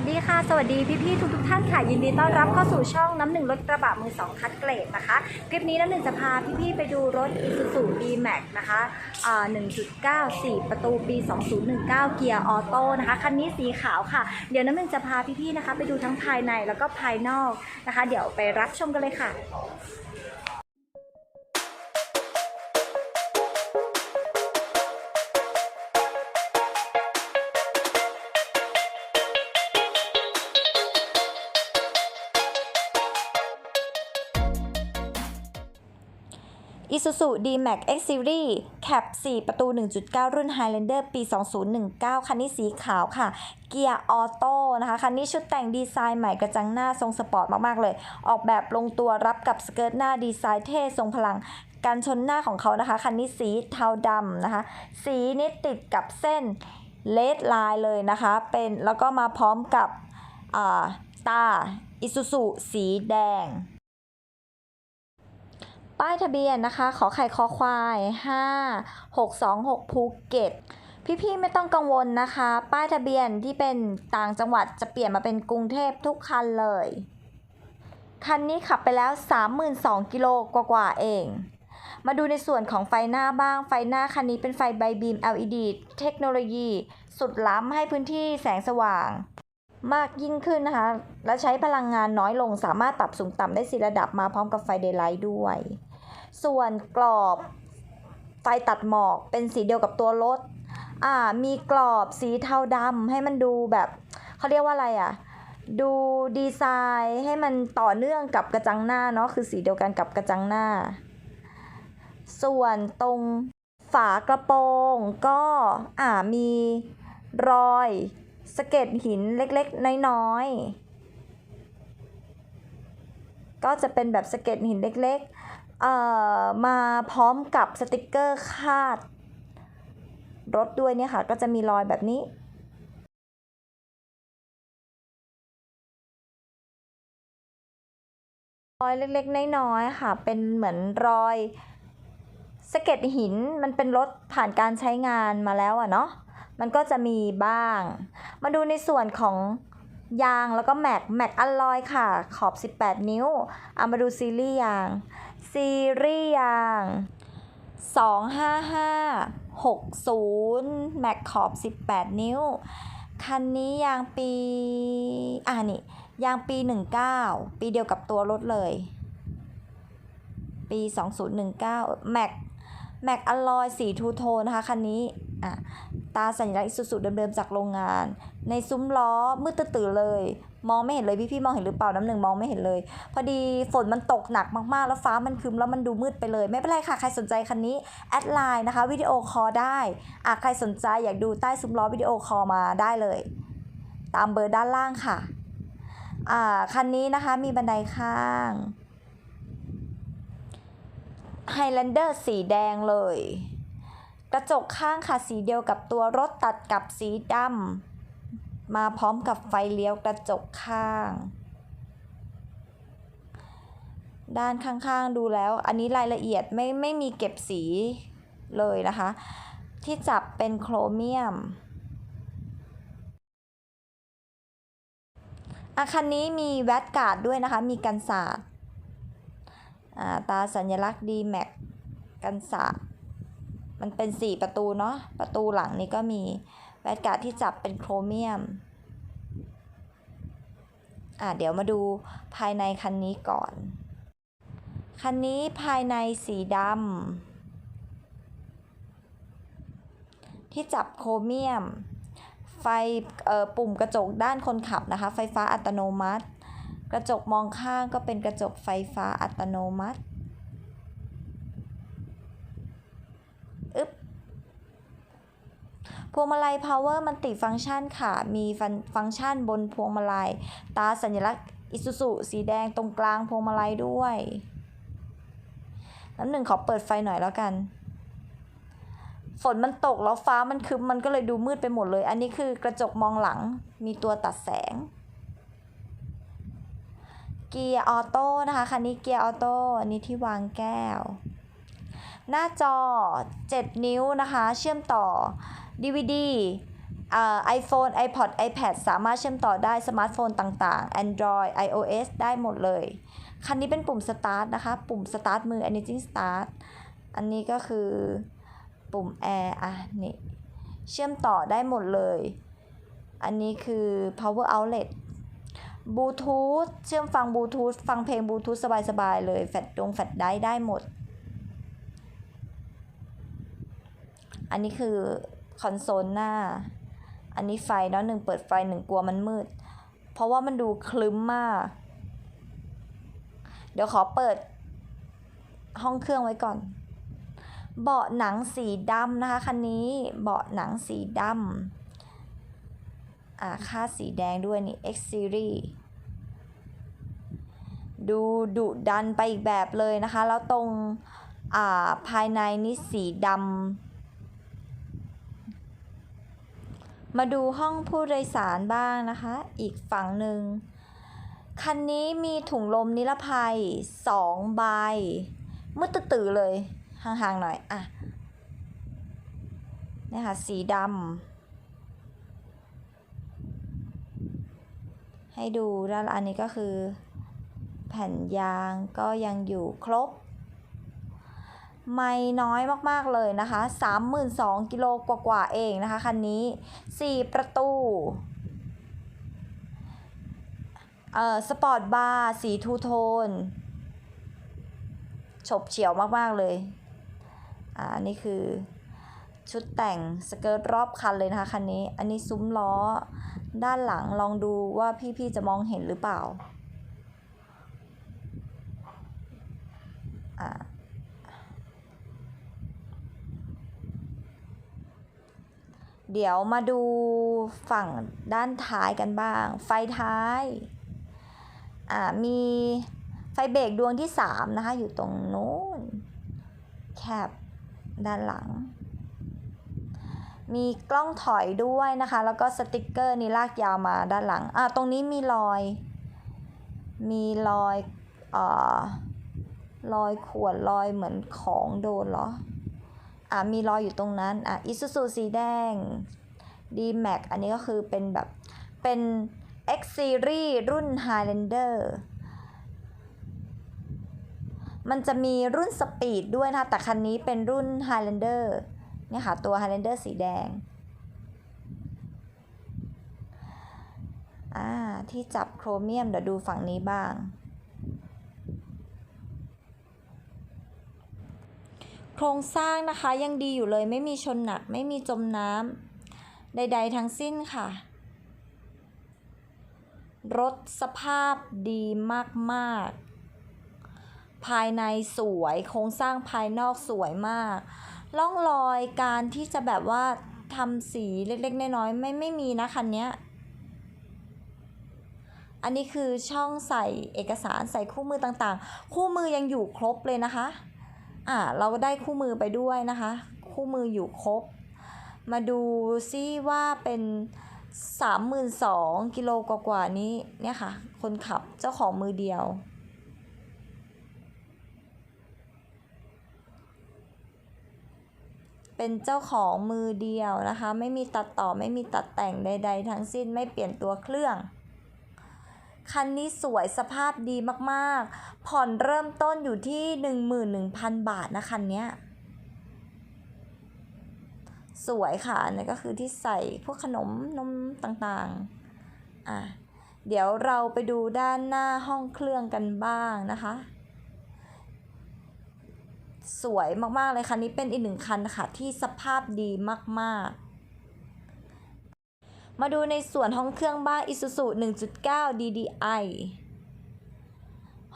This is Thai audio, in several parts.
วัสดีค่ะ สวัสดีพี่ๆทุกๆท่านค่ะ ยินดีต้อนรับเข้าสู่ช่องน้ำหนึ่งรถกระบะมือสองคัดเกรดนะคะ คลิปนี้น้ำหนึ่งจะพาพี่ๆไปดูรถ Isuzu D-Max นะคะ1.9 4 ประตูปี 2019 เกียร์ออโต้นะคะ คันนี้สีขาวค่ะ เดี๋ยวน้ำหนึ่งจะพาพี่ๆนะคะ ไปดูทั้งภายในแล้วก็ภายนอกนะคะ เดี๋ยวไปรับชมกันเลยค่ะ Isuzu D-Max X Series Cab 4 ประตู 1.9 รุ่น Highlander ปี 2019 คันนี้สีขาวค่ะ เกียร์ออโต้นะคะ คันนี้ชุดแต่งดีไซน์ใหม่กระจังหน้าทรงสปอร์ตมากๆเลย ออกแบบลงตัวรับกับสเกิร์ตหน้าดีไซน์เท่ทรงพลังการชนหน้าของเขานะคะ คันนี้สีเทาดำนะคะ สีนี้ติดกับเส้นเลดไลน์เลยนะคะ เป็นแล้วก็มาพร้อมกับอ่าตา Isuzu สีแดง ป้ายทะเบียนนะคะ ขอไข่คอควาย 5 6 2 6 ภูเก็ต พี่ๆไม่ต้องกังวลนะคะ ป้ายทะเบียนที่เป็นต่างจังหวัดจะเปลี่ยนมาเป็นกรุงเทพทุกคันเลย คันนี้ขับไปแล้ว 32,000กิโลกว่าๆเอง มาดูในส่วนของไฟหน้าบ้าง ไฟหน้าคันนี้เป็นไฟไบบีม LED เทคโนโลยี สุดล้ำให้พื้นที่แสงสว่างมากยิ่งขึ้นนะคะ และใช้พลังงานน้อยลงสามารถปรับสูงต่ำได้สี่ระดับมาพร้อมกับไฟเดย์ไลท์ด้วย ส่วนกรอบไฟตัดหมอกเป็นสีเดียวกับตัวรถอ่ามีกรอบสีเทาดำให้มันดูแบบเขาเรียกว่าอะไรอะดูดีไซน์ให้มันต่อเนื่องกับกระจังหน้าเนาะคือสีเดียวกันกับกระจังหน้า ส่วนตรงฝากระโปรงก็อ่ามีรอยสะเก็ดหินเล็กๆ น้อยๆ ก็จะเป็นแบบสะเก็ดหินเล็กๆ มาพร้อมกับสติกเกอร์คาด รถด้วยเนี่ยค่ะ ก็จะมีรอยแบบนี้รอยเล็กๆ น้อยๆ ค่ะ เป็นเหมือนรอยสะเก็ดหิน มันเป็นรถผ่านการใช้งานมาแล้วอะเนาะ มันก็จะมีบ้าง มาดูในส่วนของ ยางแล้วก็แม็กแม็กอลลอยค่ะ ขอบ 18 นิ้ว เอามาดูซีรีส์ยาง ซีรีส์ยาง 255 60 แม็กขอบ 18 นิ้ว คันนี้ยางปี อ่านี่ ยางปี 19 ปีเดียวกับตัวรถเลย ปี 2019 แม็กแม็กอลลอยสีทูโทนนะคะ คันนี้ อะ ตาสัญลักษณ์อิสุสุเดิมๆจากโรงงาน ในซุ้มล้อมืดตื้อเลย มองไม่เห็นเลยพี่ๆมองเห็นหรือเปล่าน้ำหนึ่งมองไม่เห็นเลย พอดีฝนมันตกหนักมากๆ แล้วฟ้ามันคึมแล้วมันดูมืดไปเลย ไม่เป็นไรค่ะ ใครสนใจคันนี้ แอดไลน์นะคะวิดีโอคอลได้อะใครสนใจอยากดูใต้ซุ้มล้อวิดีโอคอลมาได้เลย ตามเบอร์ด้านล่างค่ะอ่าคันนี้นะคะมีบันไดข้าง Highlander สีแดงเลย กระจกข้างค่ะสีเดียวกับตัวรถตัดกับสีดำมาพร้อมกับไฟเลี้ยวกระจกข้าง ด้านข้างๆดูแล้ว อันนี้รายละเอียดไม่ไม่มีเก็บสีเลยนะคะ ที่จับเป็นโครเมียมอาคันนี้มีแวดการ์ดด้วยนะคะ มีกันศาสตร์อ่าตาสัญลักษณ์ D Max กันศาสตร์ มันเป็น 4 ประตูเนาะ ประตูหลังนี้ก็มีแวดการ์ดที่จับเป็นโครเมียม อะเดี๋ยวมาดูภายในคันนี้ก่อน คันนี้ภายในสีดำที่จับโครเมียม ไฟเอ่อปุ่มกระจกด้านคนขับนะคะ ไฟฟ้าอัตโนมัติ กระจกมองข้างก็เป็นกระจกไฟฟ้าอัตโนมัติ อึ๊บ พ วงมาลัย power มันติฟังก์ชันค่ะ มีฟังก์ชันบนพวงมาลัย ตาสัญลักษณ์อิซูซุสีแดงตรงกลางพวงมาลัยด้วยน้ำหนึ่งขอเปิดไฟหน่อยแล้วกัน ฝนมันตกแล้วฟ้ามันคึมมันก็เลยดูมืดไปหมดเลย อันนี้คือกระจกมองหลัง มีตัวตัดแสง เกียร์ออโต้นะคะคันนี้เกียร์ออโต้อันนี้ที่วางแก้ว หน้าจอ 7 นิ้วนะคะ เชื่อมต่อ DVD อ่า iPhone iPod iPad สามารถเชื่อมต่อได้สมาร์ทโฟนต่างๆ Android iOS ได้หมดเลย คันนี้เป็นปุ่ม Start นะคะ ปุ่ม Start มือ Engine Start อันนี้ก็คือปุ่ม Air อะนี่ เชื่อมต่อได้หมดเลย อันนี้คือ power outlet บลูทูธเชื่อมฟังบลูทูธฟังเพลงบลูทูธสบายๆเลย แฟลชดงแฟลชได้ได้หมด อันนี้คือคอนโซลหน้า อันนี้ไฟเนาะหนึ่งเปิดไฟหนึ่งกลัวมันมืด เพราะว่ามันดูคลึ้มมาก เดี๋ยวขอเปิดห้องเครื่องไว้ก่อน เบาะหนังสีดำนะคะคันนี้ เบาะหนังสีดำอ่าค่าสีแดงด้วยนี่ X Series ดูดุดันไปอีกแบบเลยนะคะ แล้วตรงอ่าภายในนี่สีดำ มาดูห้องผู้โดยสารบ้างนะคะ อีกฝั่งหนึ่ง คันนี้มีถุงลมนิรภัยสองใบมืดตื่อเลยห่างๆหน่อย อะเนี่ยค่ะ สีดำให้ดูด้านอันนี้ก็คือ แผ่นยางก็ยังอยู่ครบ ไม่น้อยมากๆเลยนะคะ 32,000กิโลกว่าๆเองนะคะคันนี้ 4 ประตูเอ่อสปอร์ตบาร์สีทูโทนฉบเฉียวมากๆเลยอ่านี่คือชุดแต่งสเกิร์ตรอบคันเลยนะคะคันนี้ อันนี้ซุ้มล้อด้านหลังลองดูว่าพี่ๆจะมองเห็นหรือเปล่าอ่า เดี๋ยวมาดูฝั่งด้านท้ายกันบ้าง ไฟท้าย อ่า มีไฟเบรกดวงที่ 3 นะคะ อยู่ตรงโน้น แคบด้านหลัง มีกล้องถอยด้วยนะคะ แล้วก็สติกเกอร์นี่ลากยาวมาด้านหลัง อ่าตรงนี้มีรอย มีรอย เอ่อ รอยขวดรอยเหมือนของโดนเหรอ อ่ามีรอยอยู่ตรงนั้นอะอิซูซูสีแดง D Max อันนี้ก็คือเป็นแบบเป็น X Series รุ่น Highlander มันจะมีรุ่นสปีดด้วยนะคะแต่คันนี้เป็นรุ่น Highlander เนี่ยค่ะ ตัว Highlander สีแดง อ่า ที่จับโครเมียม เดี๋ยวดูฝั่งนี้บ้าง โครงสร้างนะคะยังดีอยู่เลยไม่มีชนหนักไม่มีจมน้ำใด ๆ ทั้งสิ้นค่ะ รถสภาพดีมากๆ ภายในสวยโครงสร้างภายนอกสวยมากร่องรอยการที่จะแบบว่าทำสีเล็กๆน้อยๆไม่ไม่มีนะคันนี้อันนี้คือช่องใส่เอกสารใส่คู่มือต่างๆ คู่มือยังอยู่ครบเลยนะคะ อ่าเราก็ได้คู่มือไปด้วยนะคะ คู่มืออยู่ครบ มาดูซิว่าเป็น32,000กิโลกว่าๆนี้เนี่ยค่ะ คนขับเจ้าของมือเดียว เป็นเจ้าของมือเดียวนะคะ ไม่มีตัดต่อไม่มีตัดแต่งใด ๆ ทั้งสิ้นไม่เปลี่ยนตัวเครื่อง คันนี้สวยสภาพดีมากๆ ผ่อนเริ่มต้นอยู่ที่ 11,000 บาทนะคันนี้สวยค่ะอันนี้ก็คือที่ใส่พวกขนมนมต่างๆ อะ เดี๋ยวเราไปดูด้านหน้าห้องเครื่องกันบ้างนะคะ สวยมากๆเลยคันนี้เป็นอีกหนึ่งคันค่ะที่สภาพดีมากๆ มาดูในส่วนห้องเครื่องบ้าง Isuzu 1.9 DDI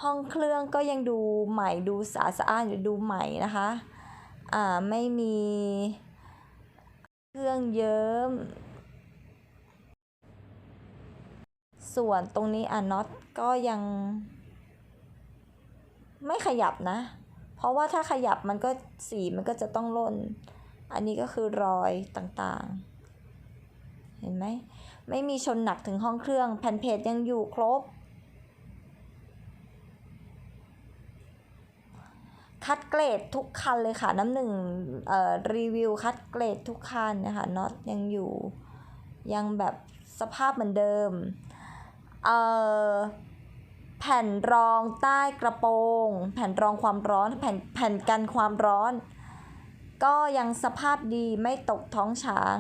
ห้องเครื่องก็ยังดูใหม่ดูสะอาดสะอ้านอยู่ดูใหม่นะคะ อ่าไม่มีเครื่องเยิ้ม ส่วนตรงนี้อะน็อตก็ยัง ไม่ขยับนะ เพราะว่าถ้าขยับมันก็สีมันก็จะต้องล่น อันนี้ก็คือรอยต่างๆ เห็นไหมไม่มีชนหนักถึงห้องเครื่อง แผ่นเพจยังอยู่ครบ คัดเกรดทุกคันเลยค่ะ น้ำหนึ่งเรีวิวคัดเกรดทุกคันนะคะน็อตยังอยู่ยังแบบสภาพเหมือนเดิมเอ่อแผ่นรองใต้กระโปรง แผ่นรองความร้อน แผ่นแผ่นกันความร้อน ก็ยังสภาพดีไม่ตกท้องช้าง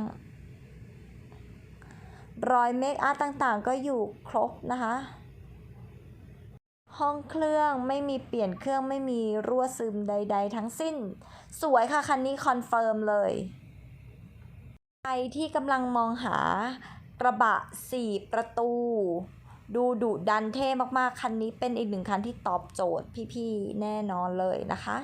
รอยเมคอัพต่างๆ ก็อยู่ครบนะคะ ห้องเครื่องไม่มีเปลี่ยนเครื่องไม่มีรั่วซึมใด ๆ ทั้งสิ้น สวยค่ะ คันนี้คอนเฟิร์มเลย ใครที่กำลังมองหากระบะ 4 ประตู ดูดุดันเท่มากๆ คันนี้เป็นอีกหนึ่งคันที่ตอบโจทย์พี่ ๆ แน่นอนเลยนะคะ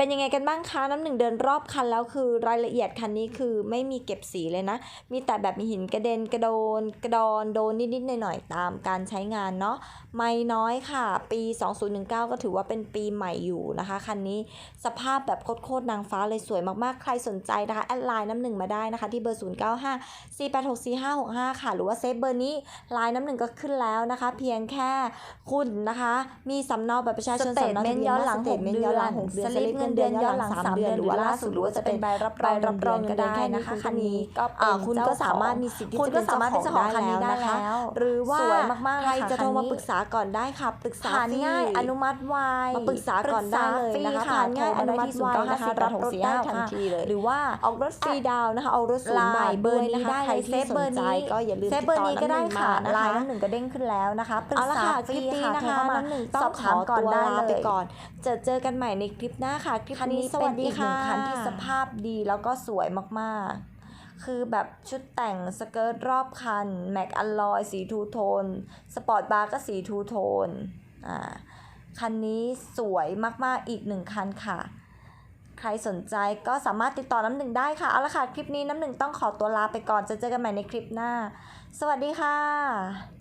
เป็นยังไงกันบ้างคะน้ำหนึ่งเดินรอบคันแล้วคือรายละเอียดคันนี้คือไม่มีเก็บสีเลยนะ มีแต่แบบมีหินกระเด็นกระโดน กระดอนโดนนิดๆหน่อยๆตามการใช้งานเนาะไม่น้อยค่ะ ปี 2019 ก็ถือว่าเป็นปีใหม่อยู่นะคะคันนี้สภาพแบบโคตรๆนางฟ้าเลยสวยมากๆ ใครสนใจนะคะแอดไลน์น้ำหนึ่งมาได้นะคะที่เบอร์ 0954864565 ค่ะ หรือว่าเซฟเบอร์นี้ไลน์น้ำหนึ่งก็ขึ้นแล้วนะคะ เพียงแค่คุณนะคะ มีสำเนาบัตรประชาชนสเสำเนาเมทะเบียนย้อนหลังสเตทเมนย้อนหลังหกเดือนสลิปเงินเดือนย้อนหลังสามเดือนหรือว่าล่าสุดหรือว่าจะเป็นใบรับรองใบรับรองเงินเดือนก็ได้นะคะเงินเดือนคันนี้ก็เป็นอ่าคุณก็เจ้าของสามารถมีสิทธิ์ที่คุณจะก็เป็นสามารถเป็นเจ้าของคันนี้ได้นะคะแล้วหรือว่าสวยมากๆใครเลยค่ะจะโทรมาคันนี้ปรึกษาก่อนได้ค่ะปรึกษาผ่านง่ายฟรีอนุมัติไวมาปรึกษาก่อนได้เลยนะคะผ่านง่ายอนุมัติไวโทรนะคะได้รับรถได้ทันที่ทีเลยหรือว่าออกรถฟรีดาวน์นะคะเอารถศูนย์ไลบาทน์เบอร์นี้ด้วยได้นะคะเลยใครเซฟเบอร์นี้ที่สนใจก็อย่าลืมเซฟเบอร์นี้ก็ได้ค่ะติดต่อไลน์น้ำหนึ่งมานะคะน้ำหนึ่งก็เด้งขึ้นแล้วนะคะปรึกเอาละษาค่ะฟครีลิปนี้ค่ะนะโทรคะเข้ามาน้ำหนึ่งสต้อองบขถาอมก่อนตัวได้ลาเลไปยก่อนเจอเจอกันใหม่ในคลิปหน้าค่ะคลิปคันนี้นี้สสวัวัสสดีดีค่ะค่ะคันที่สภาพดีแล้วก็สวยมากๆ คือแบบชุดแต่งสเกิร์ตรอบคัน แม็กอลลอยสีทูโทน สปอร์ตบาร์ก็สีทูโทน อ่า คันนี้สวยมากๆอีกหนึ่งคันค่ะ ใครสนใจก็สามารถติดต่อน้ำหนึ่งได้ค่ะ เอาละค่ะ คลิปนี้น้ำหนึ่งต้องขอตัวลาไปก่อน จะเจอกันใหม่ในคลิปหน้า สวัสดีค่ะ